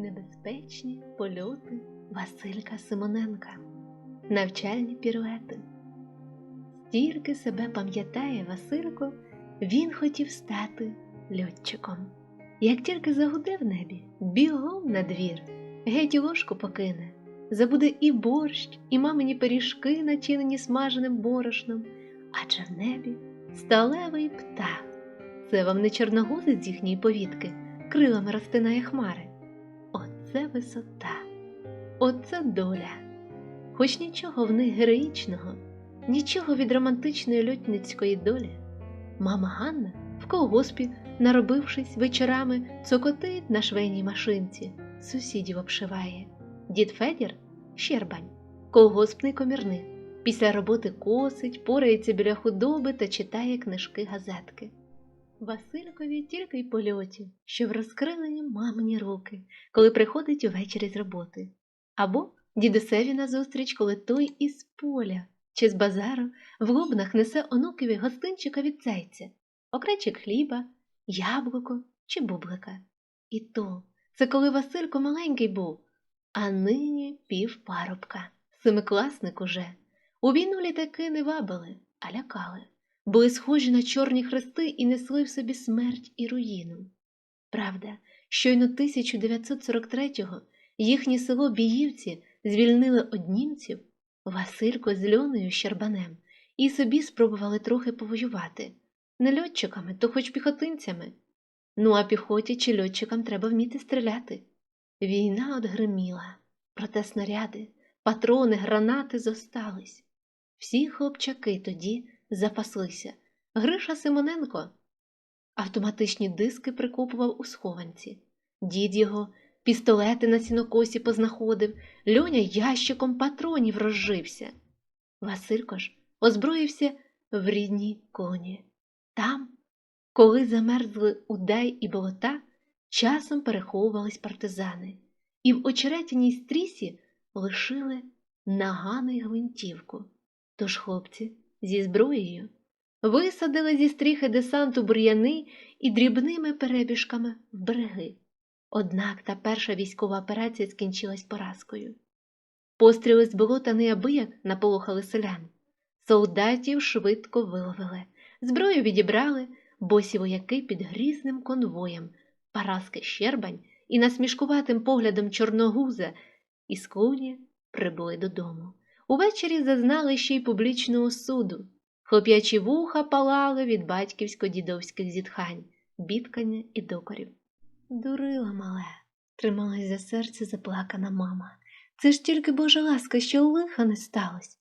Небезпечні польоти Василька Симоненка. Навчальні піруети. Стільки себе пам'ятає Василько, він хотів стати льотчиком. Як тільки загуде в небі, бігом на двір, геть ложку покине, забуде і борщ, і мамині пиріжки, начинені смаженим борошном, адже в небі сталевий птах. Це вам не чорногузець з їхньої повітки, крилами розтинає хмари. Оце висота, оце доля. Хоч нічого в них героїчного, нічого від романтичної льотницької долі. Мама Ганна в колгоспі, наробившись вечорами, цокотить на швейній машинці, сусідів обшиває. Дід Федір щербань, колгоспний комірник. Після роботи косить, порається біля худоби та читає книжки газетки. Василькові тільки й польотів, що в розкрилені мамині руки, коли приходить увечері з роботи, або дідусеві назустріч, коли той із поля чи з базару в губнах несе онукові гостинчика від зайця, окречик хліба, яблуко чи бублика. І то це коли Василько маленький був, а нині пів парубка, семикласник уже. У війну літаки не вабили, а лякали були схожі на чорні хрести і несли в собі смерть і руїну. Правда, щойно 1943-го їхнє село Біївці звільнили од німців, Василько з Льоною Щербанем, і собі спробували трохи повоювати не льотчиками, то хоч піхотинцями. Ну а піхоті чи льотчикам треба вміти стріляти. Війна одгриміла, проте снаряди, патрони, гранати зостались. Всі хлопчаки тоді запаслися. Гриша Симоненко автоматичні диски прикопував у схованці. Дід його пістолети на сінокосі познаходив, льоня ящиком патронів розжився. Василько ж озброївся в рідній коні. Там, коли замерзли удай і болота, часом переховувались партизани, і в очеретяній стрісі лишили нагану й гвинтівку. Тож хлопці зі зброєю висадили зі стріхи десанту бур'яни і дрібними перебіжками в береги. Однак та перша військова операція скінчилась поразкою. Постріли з болота неабияк наполохали селян. Солдатів швидко виловили, зброю відібрали, босі вояки під грізним конвоєм, Параски Щербань і насмішкуватим поглядом чорногуза із клуні прибули додому. Увечері зазнали ще й публічного суду. Хлоп'ячі вуха палали від батьківсько-дідовських зітхань, бідкання і докорів. Дурила мале, трималась за серце заплакана мама. Це ж тільки Божа ласка, що лиха не сталося.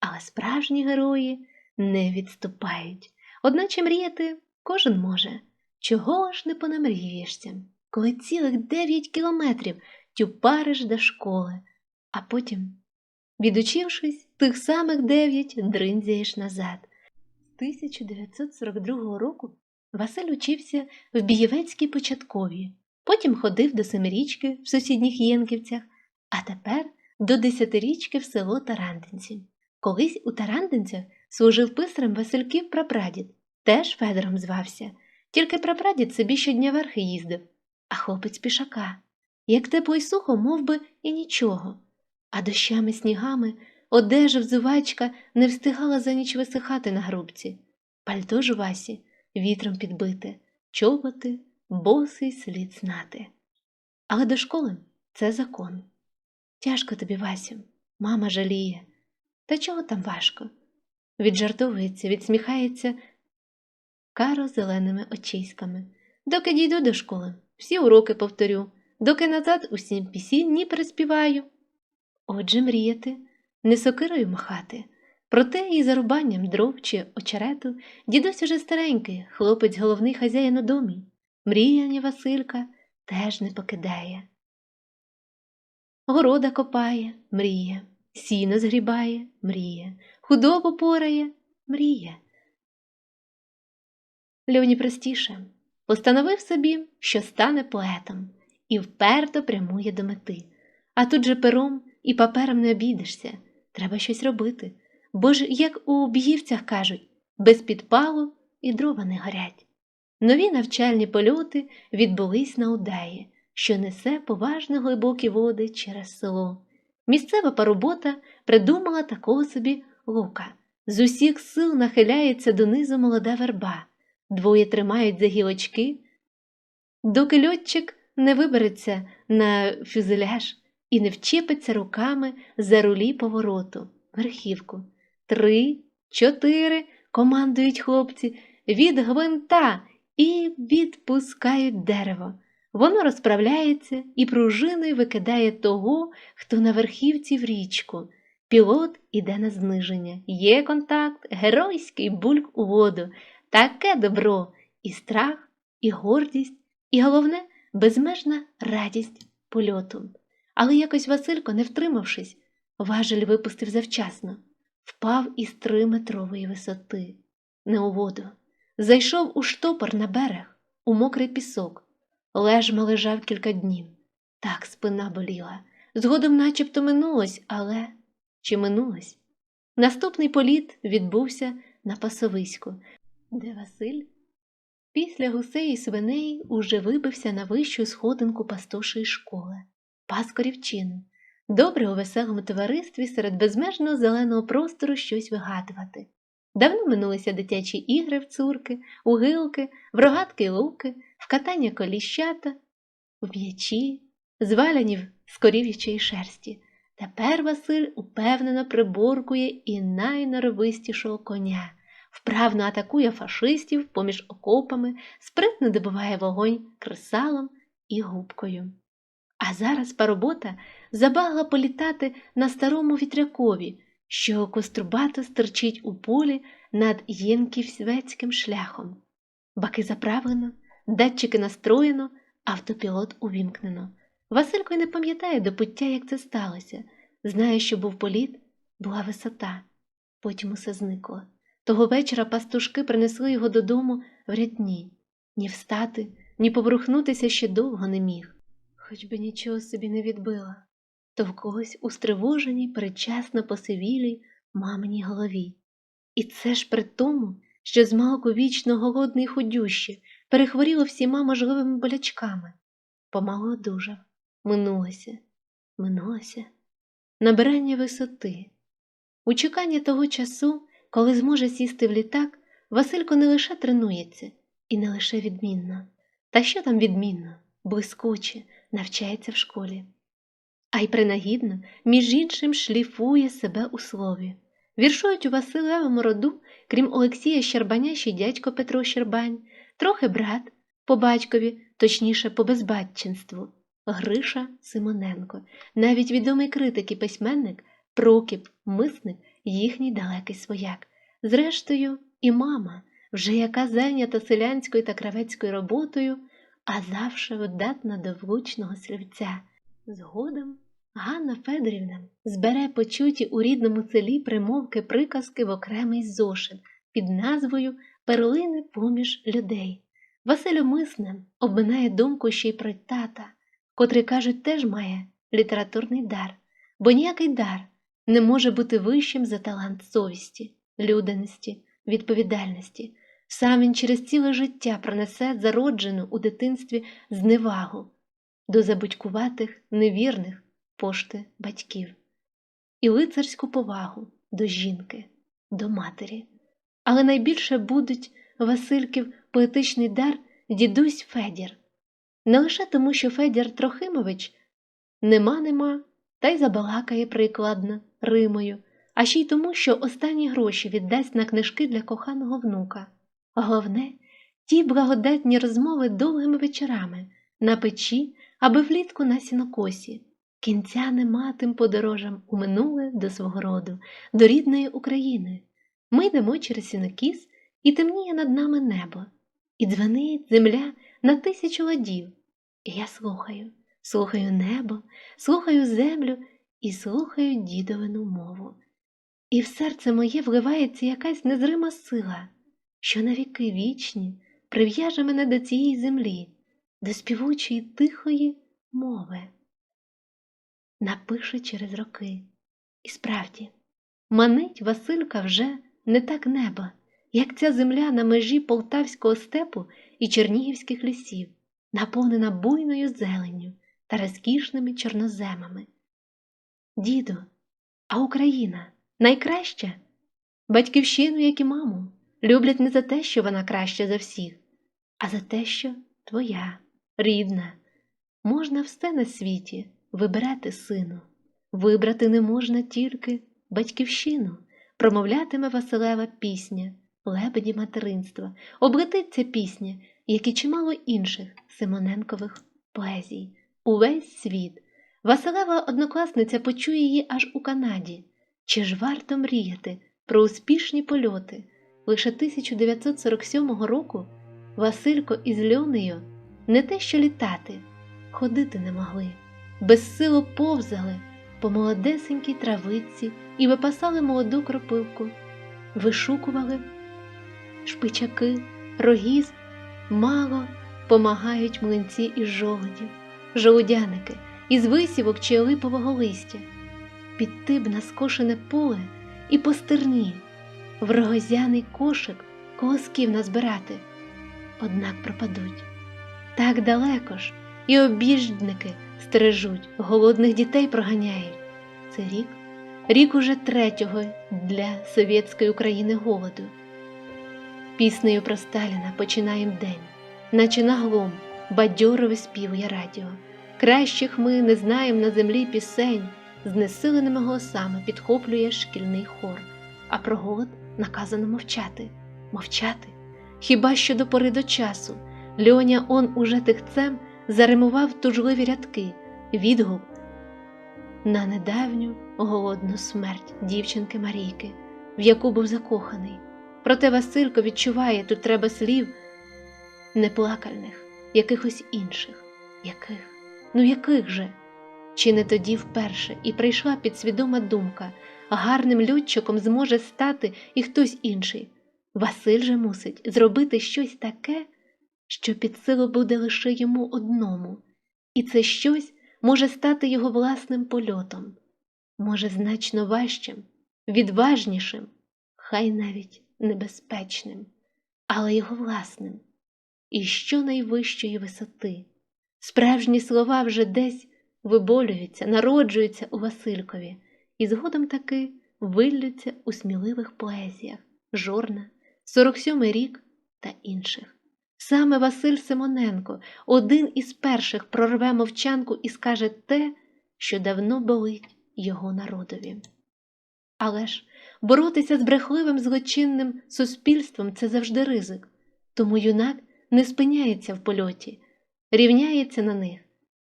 Але справжні герої не відступають. Одначе мріяти кожен може. Чого ж не понамрієшся, коли цілих дев'ять кілометрів тюпариш до школи, а потім Відучившись, тих самих дев'ять дринзяєш назад. З 1942 року Василь учився в Бієвецькій початковій, потім ходив до семирічки в сусідніх Єнківцях, а тепер до десятирічки в село Тарандинці. Колись у Тарандинцях служив писарем Васильків прапрадід, теж Федором звався, тільки прапрадід собі щодня верхи їздив, а хлопець пішака. Як тепло й сухо, мов би, і нічого а дощами снігами одежа взувачка не встигала за ніч висихати на грубці, пальто ж Васі вітром підбите, чоботи, босий слід знати. Але до школи це закон. Тяжко тобі, Васю, мама жаліє. Та чого там важко? Віджартовується, відсміхається каро зеленими очиськами. Доки дійду до школи, всі уроки повторю, доки назад усім пісінь ні переспіваю. Отже, мріяти, не сокирою махати, проте і зарубанням дров чи очерету дідусь уже старенький, хлопець головний хазяїн у домі. Мріяння Василька теж не покидає. Города копає, мріє, сіно згрібає, мріє, худобу порає, мріє. Льоні простіше постановив собі, що стане поетом, і вперто прямує до мети, а тут же пером і папером не обійдешся, треба щось робити. Бо ж, як у б'ївцях кажуть, без підпалу і дрова не горять. Нові навчальні польоти відбулись на Удаї, що несе поважні глибокі води через село. Місцева паробота придумала такого собі лука. З усіх сил нахиляється донизу молода верба, двоє тримають за гілочки, доки льотчик не вибереться на фюзеляж і не вчепиться руками за рулі повороту, верхівку. Три, чотири командують хлопці від гвинта і відпускають дерево. Воно розправляється і пружиною викидає того, хто на верхівці в річку. Пілот іде на зниження. Є контакт, геройський бульк у воду, таке добро, і страх, і гордість, і головне безмежна радість польоту. Але якось Василько, не втримавшись, важель випустив завчасно, впав із триметрової висоти, не у воду. Зайшов у штопор на берег, у мокрий пісок. Лежма лежав кілька днів. Так спина боліла. Згодом начебто минулось, але чи минулось? Наступний політ відбувся на пасовиську, де Василь після гусей і свиней уже вибився на вищу сходинку пастушої школи, паскорів чину. Добре у веселому товаристві серед безмежного зеленого простору щось вигадувати. Давно минулися дитячі ігри в цурки, у гилки, в рогатки й луки, в катання коліщата, в м'ячі, звалянів з корів'ячої шерсті. Тепер Василь упевнено приборкує і найноровистішого коня, вправно атакує фашистів поміж окопами, спритно добиває вогонь кресалом і губкою. А зараз паробота забагла політати на старому вітрякові, що кострубато стирчить у полі над Єнківським шляхом. Баки заправлено, датчики настроєно, автопілот увімкнено. Василько й не пам'ятає до пуття, як це сталося. Знає, що був політ, була висота. Потім усе зникло. Того вечора пастушки принесли його додому в рядні. Ні встати, ні поворухнутися ще довго не міг. Хоч би нічого собі не відбила, то в когось у стривоженій, передчасно посивілій маминій голові. І це ж при тому, що змалку вічно голодний худюще, перехворіло всіма можливими болячками. Помало одужав, минулося, минулося, набирання висоти. У чеканні того часу, коли зможе сісти в літак, Василько не лише тренується, і не лише відмінно. Та що там відмінно, блискуче, навчається в школі. А й принагідно, між іншим, шліфує себе у слові. Віршують у Василевому роду, крім Олексія Щербаня, ще дядько Петро Щербань, трохи брат по батькові, точніше, по безбатчинству, Гриша Симоненко, навіть відомий критик і письменник Прокіп, мисник, їхній далекий свояк. Зрештою, і мама, вже яка зайнята селянською та кравецькою роботою, а завше видатна до влучного слівця. Згодом Ганна Федорівна збере почуті у рідному селі примовки приказки в окремий зошит під назвою Перлини поміж людей. Василь Миснен обминає думку ще й про тата, котрий, кажуть, теж має літературний дар, бо ніякий дар не може бути вищим за талант совісті, людяності, відповідальності. Сам він через ціле життя пронесе зароджену у дитинстві зневагу до забудькуватих, невірних пошти батьків, і лицарську повагу до жінки, до матері. Але найбільше будуть Васильків поетичний дар дідусь Федір. Не лише тому, що Федір Трохимович нема нема, та й забалакає прикладно Римою, а ще й тому, що останні гроші віддасть на книжки для коханого внука. Головне, ті благодатні розмови довгими вечорами на печі аби влітку на сінокосі. Кінця нема тим подорожам у минуле до свого роду, до рідної України. Ми йдемо через сінокіс, і темніє над нами небо, і дзвенить земля на тисячу ладів. І я слухаю, слухаю небо, слухаю землю і слухаю дідовину мову. І в серце моє вливається якась незрима сила, що на віки вічні прив'яже мене до цієї землі, до співучої тихої мови. Напише через роки. І справді, манить Василька вже не так неба, як ця земля на межі полтавського степу і чернігівських лісів. наповнена буйною зеленню та розкішними чорноземами. Діду, а Україна найкраща? Батьківщину, як і маму, люблять не за те, що вона краща за всіх, а за те, що твоя, рідна. Можна все на світі вибирати сину, вибрати не можна тільки батьківщину, промовлятиме Василева пісня, лебеді материнства, облетиться пісня, як і чимало інших Симоненкових поезій. Увесь світ. Василева однокласниця почує її аж у Канаді. Чи ж варто мріяти про успішні польоти? Лише 1947 року Василько із Льонею не те що літати, ходити не могли, безсило повзали по молодесенькій травиці і випасали молоду кропивку, вишукували шпичаки, рогіз, мало помагають млинці із жолудів, жолудяники із висівок чи липового листя, піти б на скошене поле і по стерні, в рогозяний кошик колосків назбирати, однак пропадуть. Так далеко ж і обіжники стережуть, голодних дітей проганяють. Це рік, рік уже третього для совєтської України голоду. Піснею про Сталіна починаєм день, наче наглом бадьоро виспівує радіо. Кращих ми не знаєм на землі пісень, знесиленими голосами підхоплює шкільний хор, а про голод наказано мовчати, мовчати. Хіба що до пори до часу Льоня он уже тихцем заримував тужливі рядки, відгук на недавню голодну смерть дівчинки Марійки, в яку був закоханий. Проте Василько відчуває, тут треба слів неплакальних, якихось інших, яких, ну яких же? Чи не тоді вперше і прийшла підсвідома думка, гарним льотчиком зможе стати і хтось інший. Василь же мусить зробити щось таке, що під силу буде лише йому одному, і це щось може стати його власним польотом, може значно важчим, відважнішим, хай навіть небезпечним, але його власним, і що найвищої висоти. Справжні слова вже десь виболюються, народжуються у Василькові, і згодом таки виллються у сміливих поезіях Жорна, 47-й рік та інших. Саме Василь Симоненко, один із перших прорве мовчанку і скаже те, що давно болить його народові. Але ж боротися з брехливим злочинним суспільством це завжди ризик, тому юнак не спиняється в польоті, рівняється на них,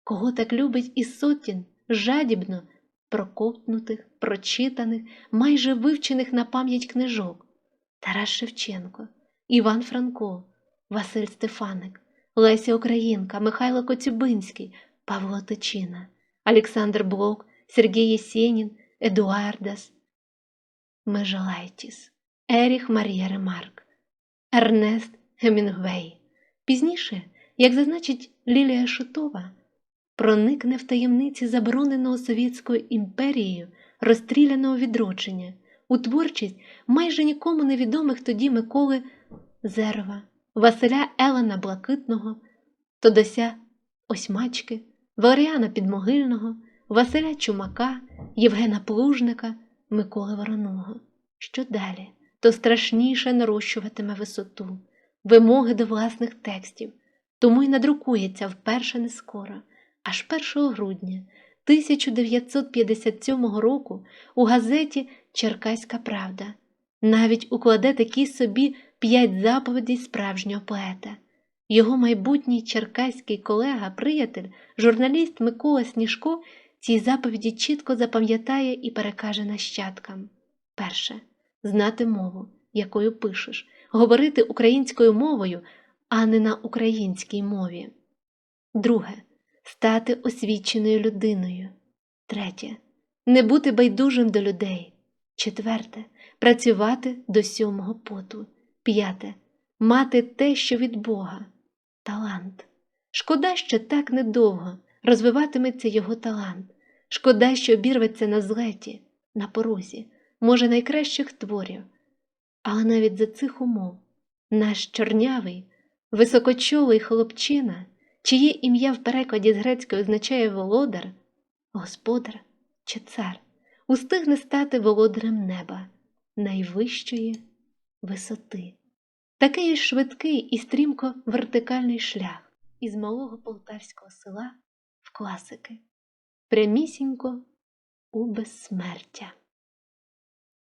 кого так любить із сотень жадібно проковтнутих, прочитаних, майже вивчених на пам'ять книжок Тарас Шевченко, Іван Франко. Василь Стефаник, Леся Українка, Михайло Коцюбинський, Павло Тичина, Олександр Блок, Сергій Єсенін, Едуардас, Межалайтіс, Еріх Марія Ремарк, Ернест Гемінгвей. Пізніше, як зазначить Лілія Шутова, проникне в таємниці забороненого Совєтською імперією розстріляного відродження у творчість майже нікому невідомих тоді Миколи Зерва. Василя Елена Блакитного, Тодося Осьмачки, Валеріана Підмогильного, Василя Чумака, Євгена Плужника, Миколи Вороного. Що далі, то страшніше нарощуватиме висоту, вимоги до власних текстів, тому й надрукується вперше не скоро, аж 1 грудня 1957 року у газеті Черкаська Правда навіть укладе такі собі п'ять заповідей справжнього поета. Його майбутній черкаський колега, приятель, журналіст Микола Сніжко ці заповіді чітко запам'ятає і перекаже нащадкам. Перше знати мову, якою пишеш, говорити українською мовою, а не на українській мові. Друге стати освіченою людиною. Третє не бути байдужим до людей. Четверте працювати до сьомого поту. П'яте мати те, що від Бога, талант. Шкода, що так недовго розвиватиметься його талант. Шкода, що обірветься на злеті, на порозі, може, найкращих творів. Але навіть за цих умов наш чорнявий, високочолий хлопчина чиє ім'я в перекладі з грецької означає володар, господар чи цар, устигне стати володарем неба, найвищої висоти. Такий швидкий і стрімко вертикальний шлях із малого полтавського села в класики, прямісінько у безсмертя.